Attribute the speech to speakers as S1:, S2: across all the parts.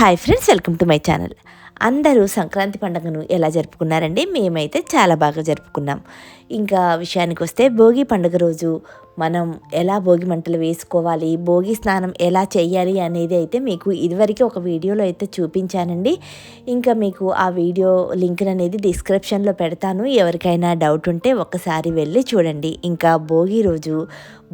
S1: Hi friends welcome to my channel. అందరూ సంక్రాంతి పండుగను ఎలా జరుపుకున్నారండి? మేమైతే చాలా బాగా జరుపుకున్నాం. ఇంకా విషయానికి వస్తే భోగి పండుగ రోజు మనం ఎలా భోగి మంటలు వేసుకోవాలి భోగి స్నానం ఎలా చేయాలి అనేది అయితే మీకు ఇదివరకు ఒక వీడియోలో అయితే చూపించానండి. ఇంకా మీకు ఆ వీడియో లింక్ అనేది డిస్క్రిప్షన్లో పెడతాను. ఎవరికైనా డౌట్ ఉంటే ఒక్కసారి వెళ్ళి చూడండి. ఇంకా భోగి రోజు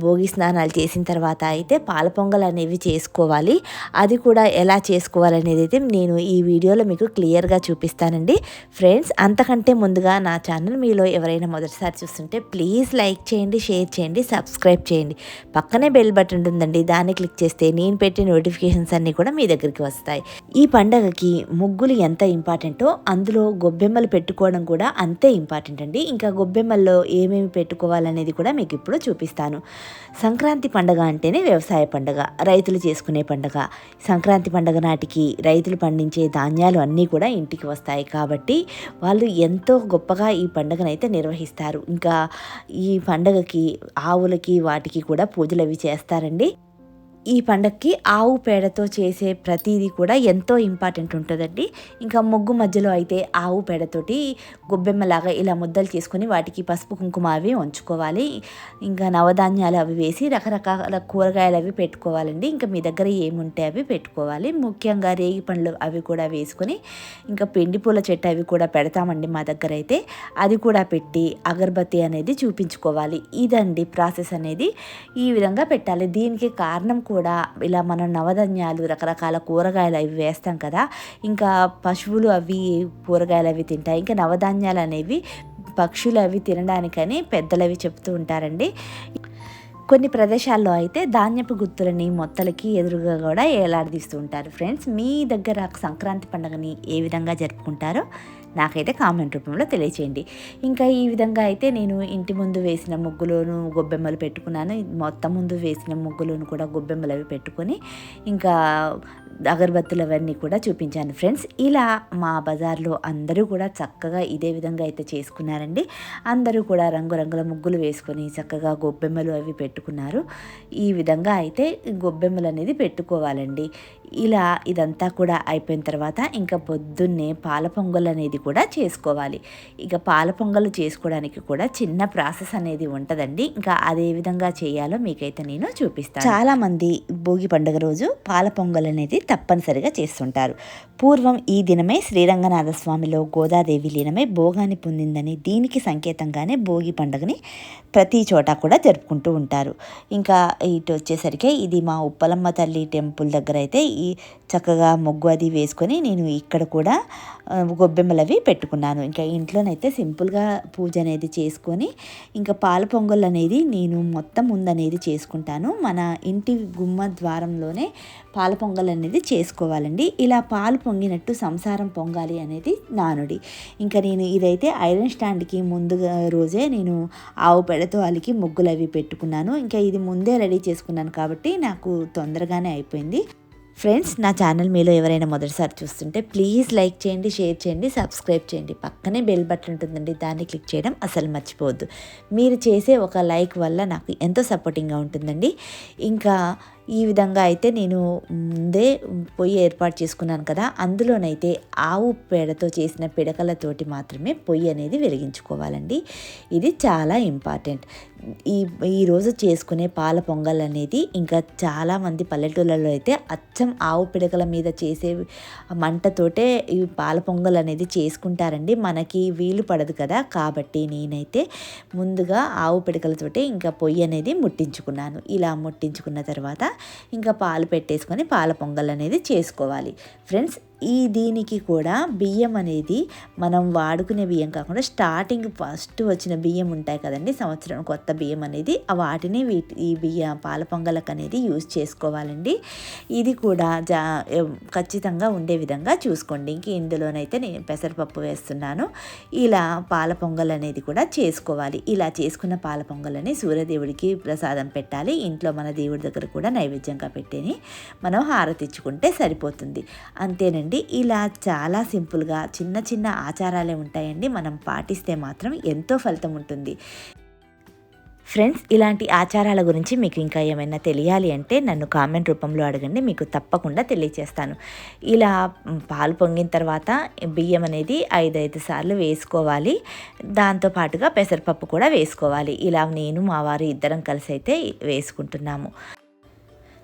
S1: భోగి స్నానాలు చేసిన తర్వాత అయితే పాల పొంగల్ అనేవి చేసుకోవాలి. అది కూడా ఎలా చేసుకోవాలనేది అయితే నేను ఈ వీడియోలో మీకు క్లియర్గా చూపిస్తానండి. ఫ్రెండ్స్ అంతకంటే ముందుగా నా ఛానల్ మీలో ఎవరైనా మొదటిసారి చూస్తుంటే ప్లీజ్ లైక్ చేయండి షేర్ చేయండి సబ్స్క్రైబ్ చేయండి. పక్కనే బెల్ బటన్ ఉంటుందండి దాన్ని క్లిక్ చేస్తే నేను పెట్టే నోటిఫికేషన్స్ అన్నీ కూడా మీ దగ్గరికి వస్తాయి. ఈ పండగకి ముగ్గులు ఎంత ఇంపార్టెంటో అందులో గొబ్బెమ్మలు పెట్టుకోవడం కూడా అంతే ఇంపార్టెంట్ అండి. ఇంకా గొబ్బెమ్మల్లో ఏమేమి పెట్టుకోవాలనేది కూడా మీకు ఇప్పుడు చూపిస్తాను. సంక్రాంతి పండగ అంటేనే వ్యవసాయ పండగ రైతులు చేసుకునే పండగ. సంక్రాంతి పండగ నాటికి రైతులు పండించే ధాన్యాలు అన్నీ కూడా ఇంటికి వస్తాయి కాబట్టి వాళ్ళు ఎంతో గొప్పగా ఈ పండగనైతే నిర్వహిస్తారు. ఇంకా ఈ పండగకి ఆవులకి వాటికి కూడా పూజలు అవి చేస్తారండి. ఈ పండగకి ఆవు పేడతో చేసే ప్రతిదీ కూడా ఎంతో ఇంపార్టెంట్ ఉంటుందండి. ఇంకా ముగ్గు మధ్యలో అయితే ఆవు పేడతోటి గొబ్బెమ్మలాగా ఇలా ముద్దలు చేసుకొని వాటికి పసుపు కుంకుమ అవి ఉంచుకోవాలి ఇంకా నవధాన్యాలు అవి వేసి రకరకాల కూరగాయలు అవి పెట్టుకోవాలండి. ఇంకా మీ దగ్గర ఏముంటే అవి పెట్టుకోవాలి. ముఖ్యంగా రేగి పండ్లు అవి కూడా వేసుకొని ఇంకా పిండి పూల చెట్టు అవి కూడా పెడతామండి మా దగ్గర అయితే. అది కూడా పెట్టి అగరబత్తి అనేది చూపించుకోవాలి. ఇదండి ప్రాసెస్ అనేది ఈ విధంగా పెట్టాలి. దీనికి కారణం కూడా కూడా ఇలా మనం నవధాన్యాలు రకరకాల కూరగాయలు అవి వేస్తాం కదా. ఇంకా పశువులు అవి కూరగాయలు అవి తింటాయి. ఇంకా నవధాన్యాలు అనేవి పక్షులు అవి తినడానికని పెద్దలవి చెప్తూ ఉంటారండి. కొన్ని ప్రదేశాల్లో అయితే ధాన్యపు గుత్తులని మొత్తలకి ఎదురుగా కూడా ఏలాడదీస్తూ ఉంటారు ఫ్రెండ్స్ మీ దగ్గర సంక్రాంతి పండుగని ఏ విధంగా జరుపుకుంటారో నాకైతే కామెంట్ రూపంలో తెలియచేయండి. ఇంకా ఈ విధంగా అయితే నేను ఇంటి ముందు వేసిన ముగ్గులోను గొబ్బెమ్మలు పెట్టుకున్నాను. మొత్తం ముందు వేసిన ముగ్గులోను కూడా గొబ్బెమ్మలు అవి పెట్టుకొని ఇంకా అగరబత్తులు అవన్నీ కూడా చూపించాను ఫ్రెండ్స్. ఇలా మా బజార్లో అందరూ కూడా చక్కగా ఇదే విధంగా అయితే చేసుకున్నారండి. అందరూ కూడా రంగురంగుల ముగ్గులు వేసుకొని చక్కగా గొబ్బెమ్మలు అవి పెట్టుకున్నారు. ఈ విధంగా అయితే గొబ్బెమ్మలు అనేది పెట్టుకోవాలండి. ఇలా ఇదంతా కూడా అయిపోయిన తర్వాత ఇంకా పొద్దున్నే పాల పొంగల్ అనేది కూడా చేసుకోవాలి. ఇక పాల పొంగల్ చేసుకోవడానికి కూడా చిన్న ప్రాసెస్ అనేది ఉంటుందండి. ఇంకా అదే విధంగా చేయాలో మీకైతే నేను చూపిస్తాను. చాలామంది భోగి పండుగ రోజు పాల పొంగల్ అనేది తప్పనిసరిగా చేస్తుంటారు. పూర్వం ఈ దినమే శ్రీరంగనాథ స్వామిలో గోదాదేవి లీనమై భోగాన్ని పొందిందని దీనికి సంకేతంగానే భోగి పండుగని ప్రతి చోట కూడా జరుపుకుంటూ ఉంటారు. ఇంకా ఇటు వచ్చేసరికి ఇది మా ఉప్పలమ్మ తల్లి టెంపుల్ దగ్గర అయితే చక్కగా ముగ్గు అది వేసుకొని నేను ఇక్కడ కూడా గొబ్బెమ్మలు అవి పెట్టుకున్నాను. ఇంకా ఇంట్లోనైతే సింపుల్గా పూజ అనేది చేసుకొని ఇంకా పాల పొంగల్ అనేది నేను మొత్తం ముందనేది చేసుకుంటాను. మన ఇంటి గుమ్మ ద్వారంలోనే పాల పొంగల్ అనేది చేసుకోవాలండి. ఇలా పాలు పొంగినట్టు సంసారం పొంగాలి అనేది నానుడి. ఇంకా నేను ఇదైతే ఐరన్ స్టాండ్కి ముందుగా రోజే నేను ఆవు పెడతో అలికి ముగ్గులు అవి పెట్టుకున్నాను. ఇంకా ఇది ముందే రెడీ చేసుకున్నాను కాబట్టి నాకు తొందరగానే అయిపోయింది. ఫ్రెండ్స్ నా ఛానల్ మీలో ఎవరైనా మొదటిసారి చూస్తుంటే ప్లీజ్ లైక్ చేయండి షేర్ చేయండి సబ్స్క్రైబ్ చేయండి. పక్కనే బెల్ బటన్ ఉంటుందండి దాన్ని క్లిక్ చేయడం అసలు మర్చిపోవద్దు. మీరు చేసే ఒక లైక్ వల్ల నాకు ఎంతో సపోర్టింగ్గా ఉంటుందండి. ఇంకా ఈ విధంగా అయితే నేను ముందే పొయ్యి ఏర్పాటు చేసుకున్నాను కదా అందులోనైతే ఆవు పేడతో చేసిన పిడకలతోటి మాత్రమే పొయ్యి అనేది వెలిగించుకోవాలండి. ఇది చాలా ఇంపార్టెంట్. ఈ ఈరోజు చేసుకునే పాల పొంగల్ అనేది ఇంకా చాలామంది పల్లెటూళ్ళలో అయితే అచ్చం ఆవు పిడకల మీద చేసే మంటతోటే ఈ పాల పొంగల్ అనేది చేసుకుంటారండి. మనకి వీలు పడదు కదా కాబట్టి నేనైతే ముందుగా ఆవు పిడకలతోటే ఇంకా పొయ్యి అనేది ముట్టించుకున్నాను. ఇలా ముట్టించుకున్న తర్వాత ఇంకా పాలు పెట్టేసుకొని పాల పొంగల్ అనేది చేసుకోవాలి. ఫ్రెండ్స్ ఈ దీనికి కూడా బియ్యం అనేది మనం వాడుకునే బియ్యం కాకుండా స్టార్టింగ్ ఫస్ట్ వచ్చిన బియ్యం ఉంటాయి కదండి సంవత్సరం కొత్త బియ్యం అనేది. వాటిని వీటి ఈ బియ్యం పాల పొంగలకు అనేది యూజ్ చేసుకోవాలండి. ఇది కూడా జా ఖచ్చితంగా ఉండే విధంగా చూసుకోండి. ఇంక ఇందులోనైతే నేను పెసరపప్పు వేస్తున్నాను. ఇలా పాల పొంగల్ అనేది కూడా చేసుకోవాలి. ఇలా చేసుకున్న పాల పొంగలని సూర్యదేవుడికి ప్రసాదం పెట్టాలి. ఇంట్లో మన దేవుడి దగ్గర కూడా నైవేద్యంగా పెట్టేని మనం హారతిచ్చుకుంటే సరిపోతుంది. అంతేనండి. అండి. ఇలా చాలా సింపుల్గా చిన్న చిన్న ఆచారాలే ఉంటాయండి. మనం పాటిస్తే మాత్రం ఎంతో ఫలితం ఉంటుంది. ఫ్రెండ్స్ ఇలాంటి ఆచారాల గురించి మీకు ఇంకా ఏమైనా తెలియాలి అంటే నన్ను కామెంట్ రూపంలో అడగండి. మీకు తప్పకుండా తెలియచేస్తాను. ఇలా పాలు పొంగిన తర్వాత బియ్యం అనేది ఐదు ఐదు సార్లు వేసుకోవాలి. దాంతో పాటుగా పెసరపప్పు కూడా వేసుకోవాలి. ఇలా నేను మా వారు ఇద్దరం కలిసి అయితే వేసుకుంటున్నాము.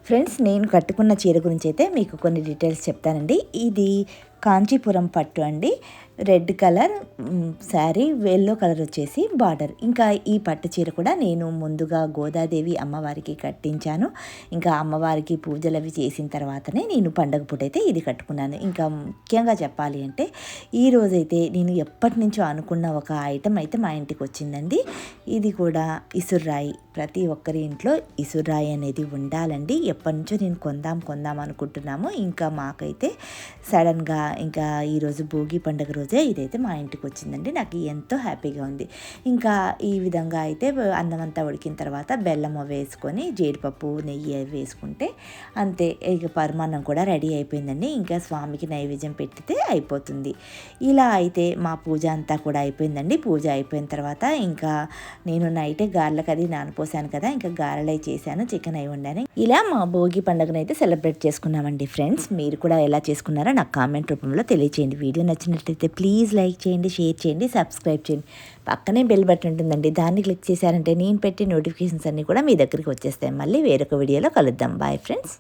S1: ఫ్రెండ్స్ నేను కట్టుకున్న చీర గురించి అయితే మీకు కొన్ని డీటెయిల్స్ చెప్తానండి. ఇది కాంచీపురం పట్టు అండి. Red colour sari yellow colour వచ్చేసి బార్డర్. ఇంకా ఈ పట్టు చీర కూడా నేను ముందుగా గోదాదేవి అమ్మవారికి కట్టించాను. ఇంకా అమ్మవారికి పూజలు అవి చేసిన తర్వాతనే నేను పండగ అయితే ఇది కట్టుకున్నాను. ఇంకా ముఖ్యంగా చెప్పాలి అంటే ఈ రోజైతే నేను ఎప్పటి నుంచో అనుకున్న ఒక ఐటెం అయితే మా ఇంటికి వచ్చిందండి. ఇది కూడా ఇసుర్రాయి. ప్రతి ఒక్కరి ఇంట్లో ఇసుర్రాయి అనేది ఉండాలండి. ఎప్పటి నుంచో నేను కొందాం కొందాం అనుకుంటున్నాము. ఇంకా మాకైతే సడన్గా ఇంకా ఈరోజు భోగి పండుగ రోజే ఇదైతే మా ఇంటికి వచ్చిందండి. నాకు ఎంతో హ్యాపీగా ఉంది. ఇంకా ఈ విధంగా అయితే అన్నం అంతా ఉడికిన తర్వాత బెల్లం వేసుకొని జీడిపప్పు నెయ్యి అవి వేసుకుంటే అంతే. ఇక పరమాన్నం కూడా రెడీ అయిపోయిందండి. ఇంకా స్వామికి నైవేద్యం పెట్టితే అయిపోతుంది. ఇలా అయితే మా పూజ అంతా కూడా అయిపోయిందండి. పూజ అయిపోయిన తర్వాత ఇంకా నేను నైటే గారెలకు అది నానపోసాను కదా ఇంకా గారెలు అవి చేశాను చికెన్ అయి ఉండాను ఇలా మా భోగి పండుగను అయితే సెలబ్రేట్ చేసుకున్నామండి ఫ్రెండ్స్. మీరు కూడా ఎలా చేసుకున్నారో నాకు కామెంట్ రూపంలో తెలియచేయండి. వీడియో నచ్చినట్లయితే ప్లీజ్ లైక్ చేయండి షేర్ చేయండి సబ్స్క్రైబ్ చేయండి. పక్కనే బెల్ బటన్ ఉంటుందండి. దాన్ని క్లిక్ చేశారంటే నేను పెట్టే నోటిఫికేషన్స్ అన్నీ కూడా మీ దగ్గరికి వచ్చేస్తాయి. మళ్ళీ వేరొక వీడియోలో కలుద్దాం. Bye friends